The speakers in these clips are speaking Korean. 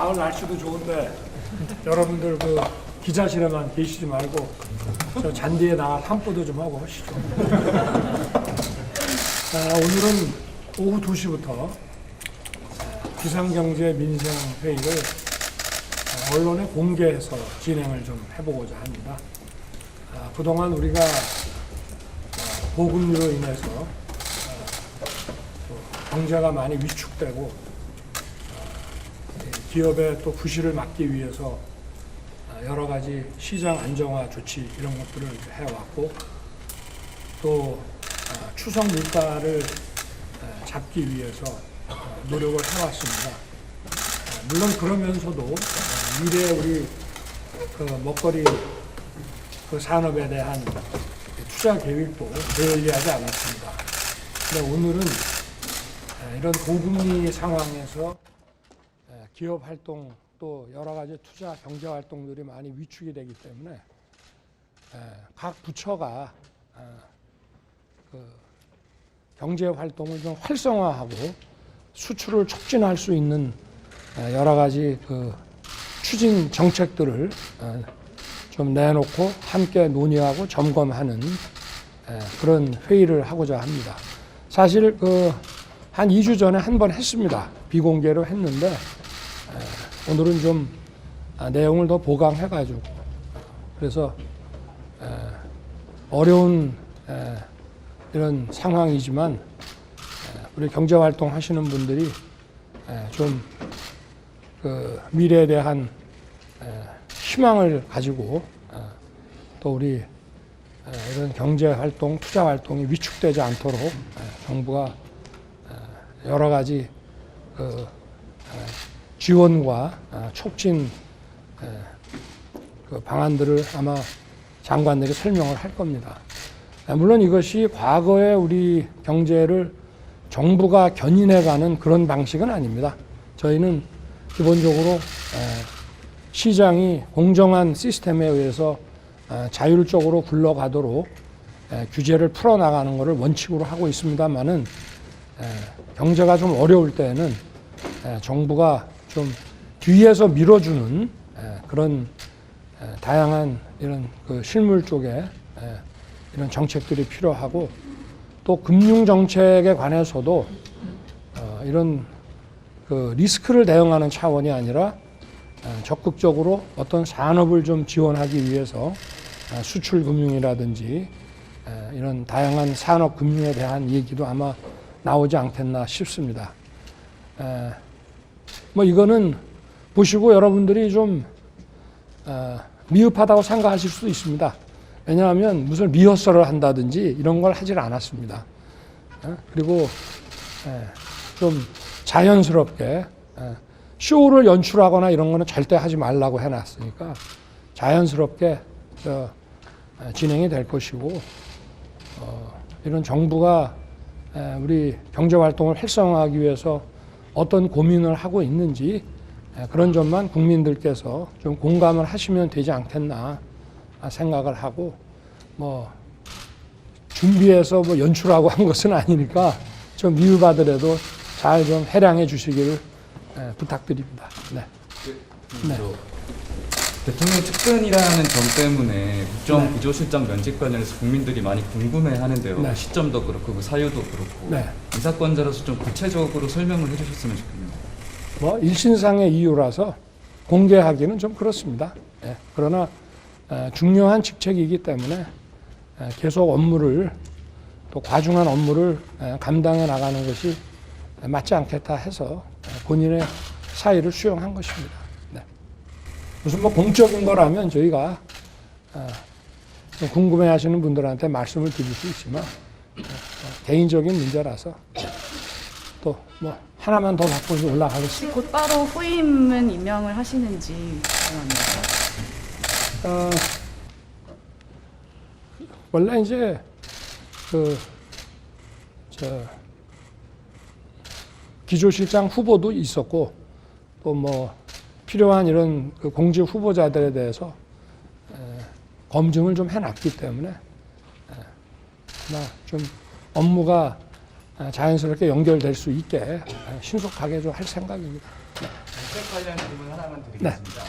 가을 날씨도 좋은데 여러분들 그 기자실에만 계시지 말고 저 잔디에 나가 산보도 좀 하고 하시죠. 자, 오늘은 오후 2시부터 비상경제 민생 회의를 언론에 공개해서 진행을 좀 해보고자 합니다. 아, 그동안 우리가 어, 보급률로 인해서 어, 또 경제가 많이 위축되고 어, 기업의 또 부실을 막기 위해서 어, 여러 가지 시장 안정화 조치 이런 것들을 해왔고 또 어, 추석 물가를 어, 잡기 위해서 어, 노력을 해왔습니다. 어, 물론 그러면서도 어, 미래 우리 그 먹거리 그 산업에 대한 투자 계획도 게을리하지 않았습니다. 오늘은 에, 이런 고금리 상황에서 에, 기업 활동 또 여러 가지 투자 경제 활동들이 많이 위축이 되기 때문에 에, 각 부처가 아, 그 경제 활동을 좀 활성화하고 수출을 촉진할 수 있는 에, 여러 가지 그 추진 정책들을 어, 좀 내놓고 함께 논의하고 점검하는 에, 그런 회의를 하고자 합니다. 사실 그 한 2주 전에 한 번 했습니다. 비공개로 했는데 에, 오늘은 좀 아, 내용을 더 보강해 가지고. 그래서 에, 어려운 에, 이런 상황이지만 에, 우리 경제 활동 하시는 분들이 에, 좀그 미래에 대한 에, 희망을 가지고 어, 또 우리 에, 이런 경제 활동, 투자 활동이 위축되지 않도록 에, 정부가 에, 여러 가지 그 에, 지원과 아, 촉진 에, 그 방안들을 아마 장관들이 설명을 할 겁니다. 에, 물론 이것이 과거에 우리 경제를 정부가 견인해가는 그런 방식은 아닙니다. 저희는 기본적으로 에, 시장이 공정한 시스템에 의해서 에, 자율적으로 굴러가도록 에, 규제를 풀어나가는 것을 원칙으로 하고 있습니다만은 에, 경제가 좀 어려울 때는 에, 정부가 좀 뒤에서 밀어주는 에, 그런 에, 다양한 이런 그 실물 쪽에 에, 이런 정책들이 필요하고 또 금융 정책에 관해서도 어, 이런 그 리스크를 대응하는 차원이 아니라 어, 적극적으로 어떤 산업을 좀 지원하기 위해서 어, 수출 금융이라든지 에, 이런 다양한 산업 금융에 대한 얘기도 아마 나오지 않겠나 싶습니다. 에, 뭐 이거는 보시고 여러분들이 좀 어, 미흡하다고 생각하실 수도 있습니다. 왜냐하면 무슨 리허설을 한다든지 이런 걸 하질 않았습니다. 어? 그리고 에, 좀 자연스럽게 에, 쇼를 연출하거나 이런 거는 절대 하지 말라고 해놨으니까 자연스럽게 진행이 될 것이고 어, 이런 정부가 에, 우리 경제 활동을 활성화하기 위해서 어떤 고민을 하고 있는지 에, 그런 점만 국민들께서 좀 공감을 하시면 되지 않겠나 생각을 하고 뭐 준비해서 뭐 연출하고 한 것은 아니니까 좀 미흡하더라도 잘 좀 해량해 주시기를 에, 부탁드립니다. 네. 네. 저 대통령 측근이라는 점 때문에 국정 부조실장 면직 관련해서 국민들이 많이 궁금해하는데요. 네. 시점도 그렇고 그 사유도 그렇고 네. 이 사건자로서 좀 구체적으로 설명을 해주셨으면 좋겠네요. 뭐 일신상의 이유라서 공개하기는 좀 그렇습니다. 예, 그러나 에, 중요한 직책이기 때문에 에, 계속 업무를 또 과중한 업무를 에, 감당해 나가는 것이 맞지 않겠다 해서 에, 본인의 사의를 수용한 것입니다. 네. 무슨 뭐 공적인 거라면 저희가 어, 좀 궁금해하시는 분들한테 말씀을 드릴 수 있지만 어, 어, 개인적인 문제라서 또 뭐 하나만 더 바꿔서 올라가겠습니다. 곧바로 후임은 임명을 하시는지 궁금합니다. 어, 원래 이제 그저 기조실장 후보도 있었고 또뭐 필요한 이런 그 공직 후보자들에 대해서 에, 검증을 좀 해놨기 때문에 좀 업무가 에, 자연스럽게 연결될 수 있게 에, 신속하게 좀 할 생각입니다. 혈액 관련 질문 하나만 드리겠습니다.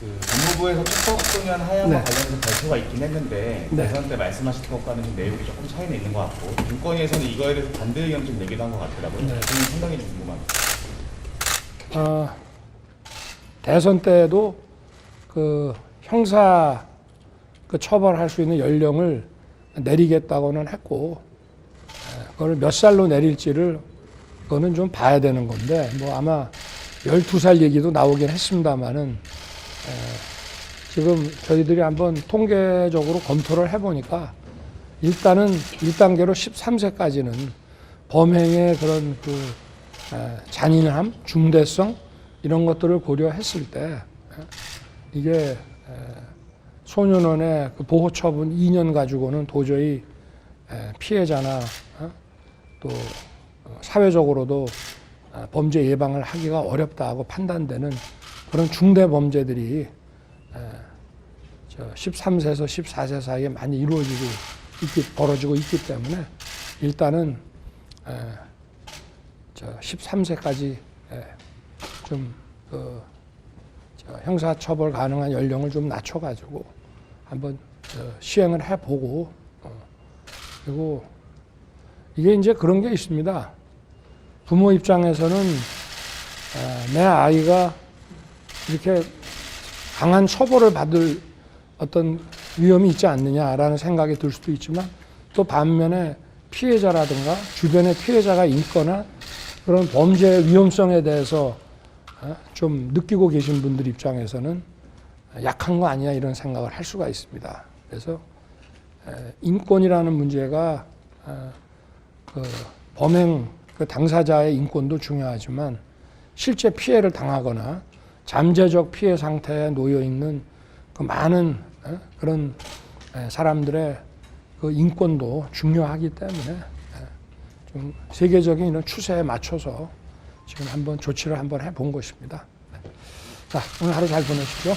그 법무부에서 촉법 소년 하야와 네. 관련해서 발표가 있긴 했는데 네. 대선 때 말씀하신 것과는 좀 내용이 조금 차이는 있는 것 같고 인권위에서는 이거에 대해서 반대 의견 좀 내기도 한 것 같더라고요. 네. 상당히 좀 궁금합니다. 어, 대선 때도 그 형사 그 처벌할 수 있는 연령을 내리겠다고는 했고 에, 그걸 몇 살로 내릴지를 그거는 좀 봐야 되는 건데 뭐 아마 12살 얘기도 나오긴 했습니다마는 지금 저희들이 한번 통계적으로 검토를 해보니까 일단은 1단계로 13세까지는 범행의 그런 그 에, 잔인함, 중대성 이런 것들을 고려했을 때 에, 이게 에, 소년원의 그 보호 처분 2년 가지고는 도저히 에, 피해자나 어? 또 어, 사회적으로도 아, 범죄 예방을 하기가 어렵다고 판단되는 그런 중대 범죄들이 에, 저 13세에서 14세 사이에 많이 이루어지고 있기, 벌어지고 있기 때문에 일단은 에, 저 13세까지 좀 그, 저 형사처벌 가능한 연령을 좀 낮춰가지고 한번 저 시행을 해보고 어, 그리고 이게 이제 그런 게 있습니다. 부모 입장에서는 에, 내 아이가 이렇게 강한 처벌을 받을 어떤 위험이 있지 않느냐라는 생각이 들 수도 있지만 또 반면에 피해자라든가 주변에 피해자가 있거나 그런 범죄의 위험성에 대해서 어, 좀 느끼고 계신 분들 입장에서는 약한 거 아니야 이런 생각을 할 수가 있습니다. 그래서 에, 인권이라는 문제가 어, 그 범행 그 당사자의 인권도 중요하지만 실제 피해를 당하거나 잠재적 피해 상태에 놓여 있는 그 많은 어, 그런 에, 사람들의 그 인권도 중요하기 때문에 에, 좀 세계적인 이런 추세에 맞춰서 지금 한번 조치를 한번 해본 것입니다. 자, 오늘 하루 잘 보내시죠.